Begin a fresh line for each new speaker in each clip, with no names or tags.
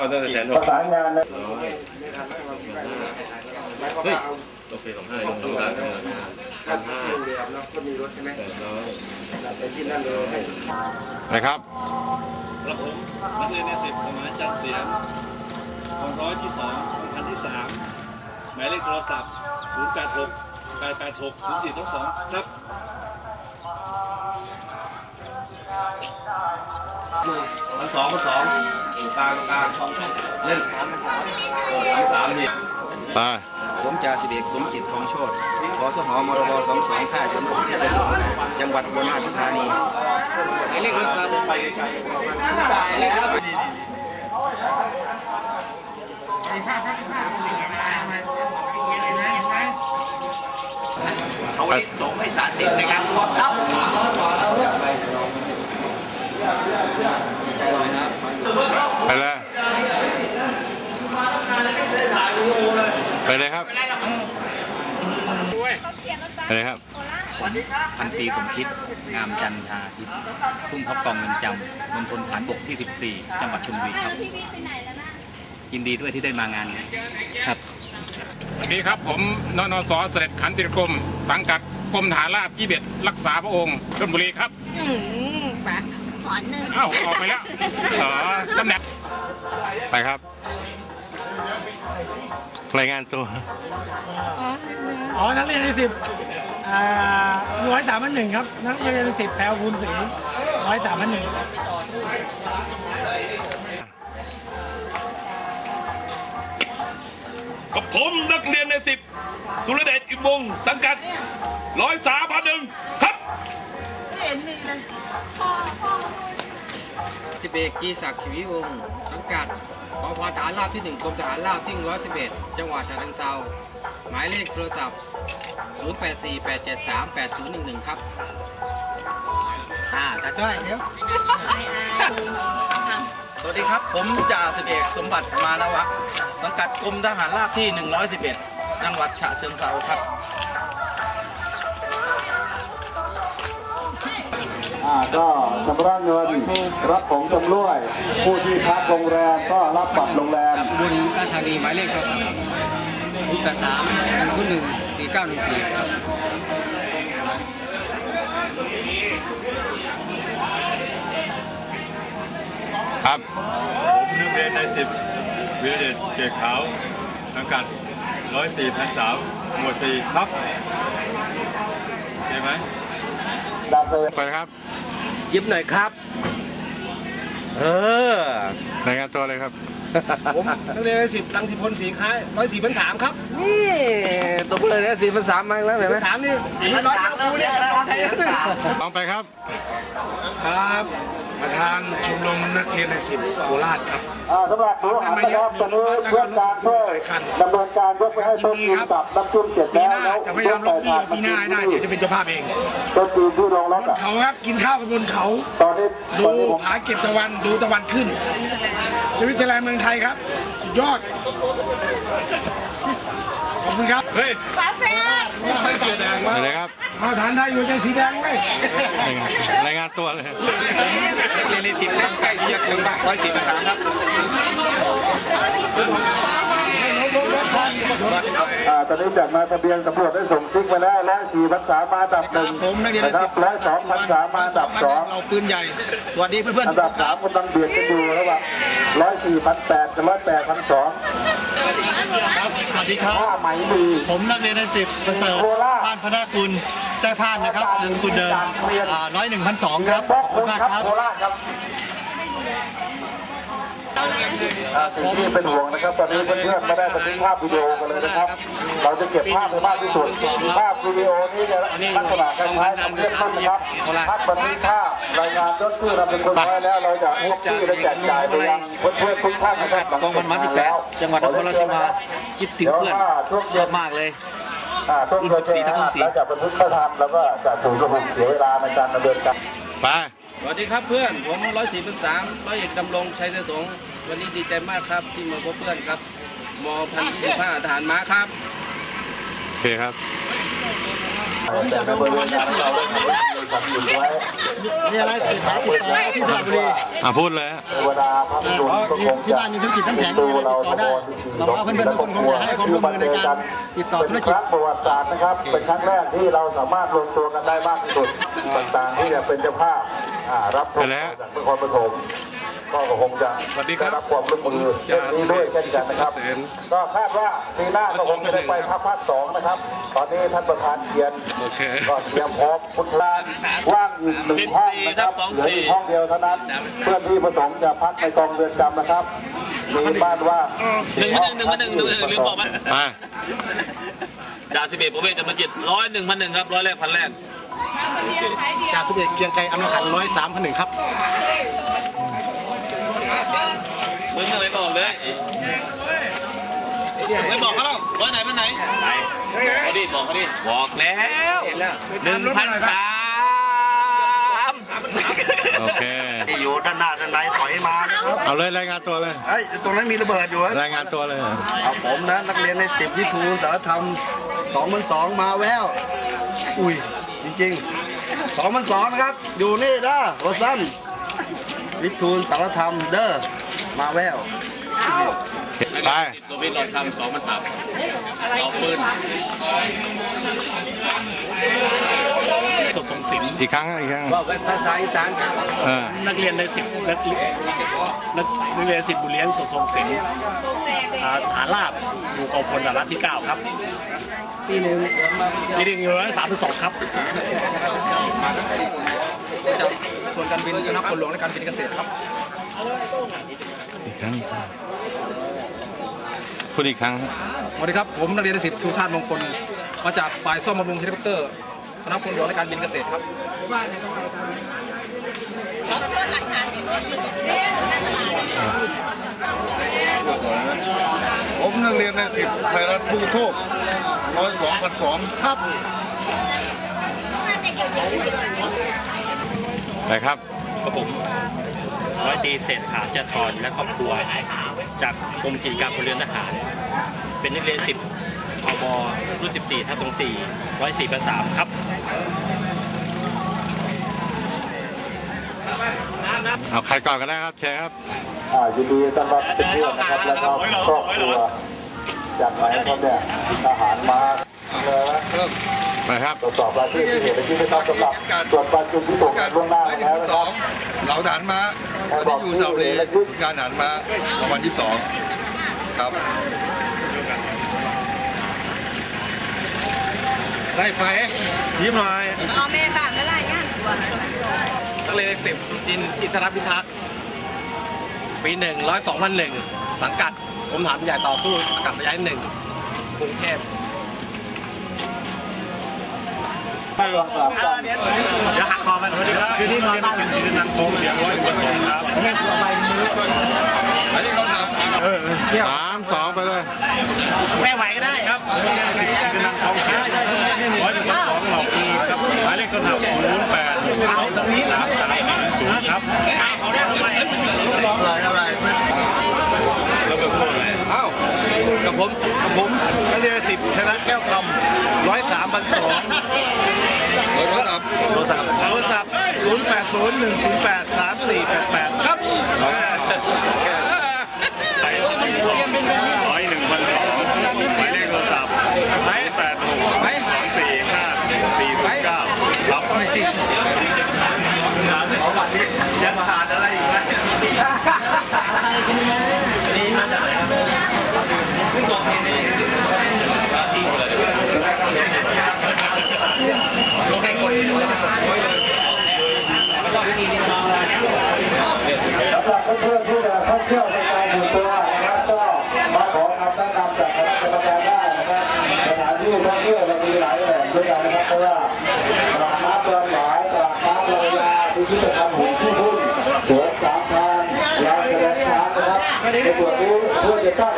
เอาตั้งแต่แสนห
ประ
ก
สานงานนะ
เฮ้ยโอเคสองห้าลงทุนกันพันห้า
เรือเนาะก็มีรถใช่ไหม
แปดร้อย
ไปที่นั่นเลยให้
นะครับ
ครับผมนักเรียนในสิบสมัยจันทร์เสียงกองร้อยที่สองกองพันที่สามหมายเลขโทรศัพท์0 8 6 8 8 6 0 4 2 2ครับ
พันสองพันสองกลางกลางเล่นสามสามนี่
ไป
ผมจ่าสิบเอกสมจิตทองโชตขอสหมรบสองสองค่ายสมบูรณ์ที่ประสงจังหวัดอุบลราชธานีหมายเลขรถครับไปไกลเขาไว้ส่งให้สาสิทธิ์ในการขอบครับ
ไปเลยไปเลยครับไปเลยครับ
พันตีสมคิด งามจันทาทิพย์พุ่มพับกองเงินจำมณฑลฐานบกที่ 14 จังหวัดชลบุรีครับยินดีด้วยที่ได้มางานนี้ครับ
สวัสดีครับ ผมนนสเสด็จขันติกรมสังกัดกรมฐานราบที่เบ็ดรักษาพระองค์ชลบุรีครับ
อืมปะ ขอหนึ่ง
เอ้าออกไปแล้วอ๋อตำแหน่ง
ไปครับ รายงานตัว
อ๋อ นักเรียนในสิบร้อยสามพันหนึ่งครับ นักเรียนในสิบแพลวภูนศรีร้อยสามพันหนึ่ง
กับผมนักเรียนในสิบสุรเดชอิมวงศ์สังกัดร้อยสามพันหนึ่งครับ
สิบเอกกีศักดิ์ชีวิวงศ์สังกัดกองพลทหารราบที่หนึ่งกรมทหารราบที่ร้อยสิบเอ็ดจังหวัดฉะเชิงเทราหมายเลขโทรศัพท์0 8 4 8 7 3 8 0 1 1ครับ อ่าตาจ้อยเดี๋ยวสวัสดีครับ ผมจ่าสิบเอกสมบัติมานวะ สังกัดกรมทหารราบที่ 111 จังหวัดฉะเชิงเทราครับ
อ่าก็ชำระเงินรับของจำรวย ผู้ที่พักโรงแรมก็รับบัตรโรงแรม
บุญราชธานีหมายเลขครับศูนย์แปดสามศูนย์หนึ่งสี่เก้าหนึ่งสี่ครับ
ครับ
นักเรียนในสิบวิรเดชเกียรติขาวสังกัดร้อยสี่พันสามหมวดสี่ครับเห็นไหม
ดับ เลย
ไปครับ
ยิบหน่อยครับ เออ
รายงานตัวเลยครับ
ผมนักเรียนสิบรังสิพลสีค้ายร้อยสี่พันสามครับ นี่ตัวเพื่อนเนี่ยสี่พันสามมาแล้วเห็นไหมสามนี่นี่ร้อยเก้ากูเนี่ย
ลองไปครับ
ครับ ประธานชมรมนักเรียนในสิบโคราชครับ
อ่าสำหรับหนูหันนะครับตอนนี้เพื่อนการช่วยดำเนินการยกไปให้ต้นจีนกับน้ำจุ่มเสร็จ
ปี
แล้ว
หน้า
แล้ว
จะพยายามลบหนี้ปีหน้าให้ได้เดี๋ยวจะเป็นเจ้าภาพเอง
ต้นจีนที่รองรับอะ
เขาครับกินข้าวกันบนเขา
ตอนนี้ต
ดู
อนนี้ผม
ผาเก็บตะวันดูตะวันขึ้นสวิตเซอร์แลนด์เมืองไทยครับ สุดยอดข อบคุณครับ เฮ้ย
ฟ้าแฝด
ไม่เสียแดง
ไป
มาก
เลยครับ
มาฐานไทยอยู่ใจสีแดงเว้ย
รายงานรายงานตัวเลย
เรียนในสิบใกล้ที่จะถึงบ้านร้อยสี่พันสามครับ
อ่าตอนนี้จากมาทะเบียนตำรวจได้ส่งซิกไปแล้วร้อยสี่พันสามมาอันดับหนึ่ง
ผมนักเรียนใน
นะค
สิ
รับบร้อยสองพันสามมาอันดับสอง
เราปืนใหญ่ สวัสดีเพื่อน
อันดับสามกำลังเบียดกันอยู่ระหว่างร้อยสี่พันแปดกับร้อยแปดพันสอง
ครับ สวัสดีครับ
ผ้าไหมมี
ผมนักเรียนในสิบประเสริฐ
โคราช
บ้านพนาคุณแซ่พานนะครับนามสกุลเดิมร้อยหนึ่งพันสองครับ
บล็อก
ขอบ
คุ
คุณณมาก
ครับ
ครับ
โคราชครับ อ่าสิ่งที่เป็นห่วงนะครับ ตอนนี้เพื่อนๆไม่ได้บันทึกภาพวิดีโอกันเลยนะครับ เราจะเก็บภาพให้มากที่สุด ภาพวิดีโอนี้จะลักษณะคล้ายๆทำเรื่องนั้นนะครับภาพบันทึกภาพรายงานยศชื่อนามสกุลไว้แล้ว เราจะพบชื่อและแจกจ่ายไปยังเพื่อนๆทุกท่านนะครับ
กองพันมาสิบแปดจังหวัดนครราชสีมาคิดถึงเพื่อน
ดี๋ยวว่าช่วง
เย
เย็
อะ
น
มากเลย
อ่าช่วงเย็นเนี่ยนะแล้วจะบันทึกเข้าทำแล้วก็จะถูกระบุเสียเวลาในการดำเนินการ
ไป
สวัสดีครับเพื่อน ผมร้อยสี่พันสามร้อยเอกดำรงชัยเสสงฆ์วันนี้ดีใจมากครับที่มาพบเพื่อนครับมพันยี่สิบห้าทหารม้าครับ
โอเคครับ
แต่ในบริเวณการเราสัตว์อยู่ไว้
มีอะไรติดต่อติดต่อที่สระบุรี
อะพูดเลยฮะ
เทวดาพระพิรุณก็คง
ที่
จะ
บ้านมีธุรกิจน้ำแข็ง
ดูเรา
ติดต่อได้เราว่าเพื่อนๆทุกคนคงจะให้ความร่วมมือในการติดต่อธุร
เป็นค
กิจ
รั้งประวัติศาสตร์นะครับ เป็นครั้งแรกที่เราสามารถรวมตัวกันได้มากที่สุดต่างๆที่จะเป็นเจ้าภาพอ่ารับชมจากนครปฐม ก็คงจะ
สวัสดีครั
ได้
บ
รับความร่วมมือเช่นนี้ด้วยเช่นกันนะครับ ก็คาดว่าปีหน้าก็คงจะได้ไปภาคภาคสองนะครับ ตอนนี้ท่านประธานเขียน
โอเค
ก็เตรียมพร้อมพุทธลานว่างอีกหนึ่งห้องนะครับเหลืออีกห้องเดียวเท่านั้นเพื่อที่ประสงค์จะพักในกองเรือนจำนะครับมีบ้านว่าง
หนึ่งมาหนึ่งหนึ่งมาหนึ่งหนึ่งมาหนึ่งลืมบอกมัน
ไป
จ่าสิบเอกประเวศจำนกิจร้อยหนึ่งพันหนึ่งครับร้อยแรกพันแรก
จากสุเดชเกียงไกรอำนาจขันร้อยสามพันหนึ่งครับ
มึงอะไรบอกเลยไม่บอกเขาหรอกร้อยไหนพันไหนไหนเขาดิบอกเขาดิบอกแล้วหนึ่งพันสาม
โอเค
ที่อยู่ด้านหน้าด้านในถอยมานะครับ
เอาเลยรายงานตัวเลย
ไอ้ยตรงนั้นมีระเบิดอยู่
รายงานตัวเลย
เอาผมนะนักเรียนในสิบที่ทูสารธรรมสองพันสองมาแววอุ้ยจริงๆสองพันสองนะครับ อยู่นี่นะโรซันวิทูลสารธรรมเด้อ มาแวว
ไป
โซเวียตเราทำสองพันสามเอาปืน
สดสงสิน
อีกครั้งอีกครั้ง
บอกเป็นภาษาอีสานครับ
เออ
นักเรียนในสิบนักเรียนนักนักเรียนสิบบุเรียนสดสงสินอ่าฐานราบอยู่กองพลฐานราบที่เก้าครับ
ปีหนึ่ง
ปีหนึ่งอยู่ร้อยสามสิบสองครับ
จากส่วนการบินคณะคนหลวงและการบินเกษตรครับ
อีกครั้งอีกครั้งพูดอีกครั้ง
สวัสดีครับ ผมนักเรียนในสิบชูชาติมงคล มาจากฝ่ายซ่อมบำรุงเฮลิคอปเตอร์คณะคนหลวงและการบินเกษตรครับ
ผมนักเรียนในสิบไทยรัฐผู้โทษร้อยสองพันสองครับ
ไปครับ
ครับผม ร้อยตรีเศรษฐาจะทรและครอบครัว จากกรมกิจการพลเรือนทหาร เป็นนักเรียนสิบอบรุ่น 14ทับตรง4 104ประสามครับ
เอาใครก่อนก็ได้ครับเชิญครับ
อ่ายินดีต้อนรับเพื่อนๆนะครับแล้วก็ครอบครัวจากไหนครับเนี่ยทหารมาเลยนะ
ไปครับ
ตรวจสอบรายชื่อที่เหตุที่ไม่ต้องสำหรับตรวจประจุที่ส่งล่วงหน้ามาแล้วนะครับ
เหล่าฐานมา ตอนนี้อยู่สาวรีงานฐานมาประมาณ22ครับ
ได้ไฟยิ้มหน่อย
อ๋อแม่บ้านเมื่อไหร่เนี่ย
นักเรียนสิบสุจินอินทรพิทักษ์ปีหนึ่งร้อยสองพันหนึ่งสังกัดกรมฐานใหญ่ต่อสู้อากาศยานหนึ่งกรุงเทพ
ให้ลองกลับ
เดี๋ยวหักคอมันสวัสดีครับที่นอนบ้านสิรินันท์โค้งเสียงร้อยหนึ่งสองครับไม่กลัวไปมือ
อันนี้เขาทำ
เออสามสองไปเลย
ไม่ไหวก็ได้ครับ
สิรินันท์ทองเสียงร้อยหนึ่สองหล่าปีครับหมายเลขโทรศัพท์ศูนย์แปดสามสามสามศูนย์ครับ
เอาได้ทำไม
อะไรอะไร
แล้ว
ผมผมนักเรียนสิบชนะแก้วคำร้อยสามพันสอง
โทรศัพท์
โทรศัพท์โทรศัพท์ศูนย์แปดศูนย์หนึ่งศูนย์แปดสามสี่แปด
เพื่อเรามีหลาย
แหล่งด้วยกันนะครับ
เพราะว่าตลาดน้ำตลาดหลายตลาดน้ำตลาดยาพิพิธภัณฑ์หุ่
นผู้หุ่นสวนสา
มทางลานแสดงช้า
งนะครับใน
ส่วนนี้เพื่อจะต้อง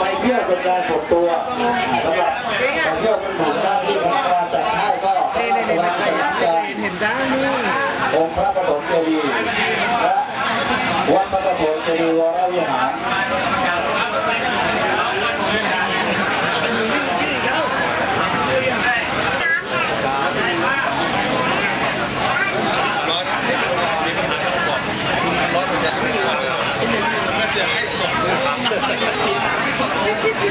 ไป
เที่ยวเป็นกา
รส่วน
ตัวสำหรับไปเที่
ยวเป็นกลุ่มหน้าที่ของการจั
ดให้ก็วางห็นการองค์พระกระปฐมเจดีย์และ
วั
ดพระปฐมเจดีย์วรวิหาร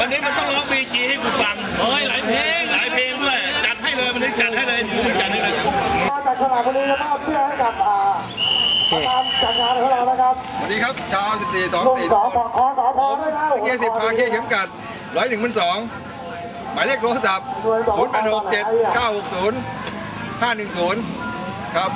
วันนี้มันต้องร้องบีจีให้กูฟังโอ้ยหลายเพลงหลายเพลงด้วยจัดให้เลยมันนี้จัดให้เลยมันจัดให้เลย
มาจากขนาดนี้นะครับเพื่อให้กับอ่าการจัดงานของเรานะครับ
สวัสดีครับชาว14
ลุง
2
สอขอขอสอพอด้วยนะ
4เกียร์สิบพาเคเข็มกัดร้อยหนึ่งพันสองหมายเลขโทรศัพท์ศูนย์แปดหกเจ็ดเก้าหกศูนย์ห้าหนึ่งศูนย์ครับ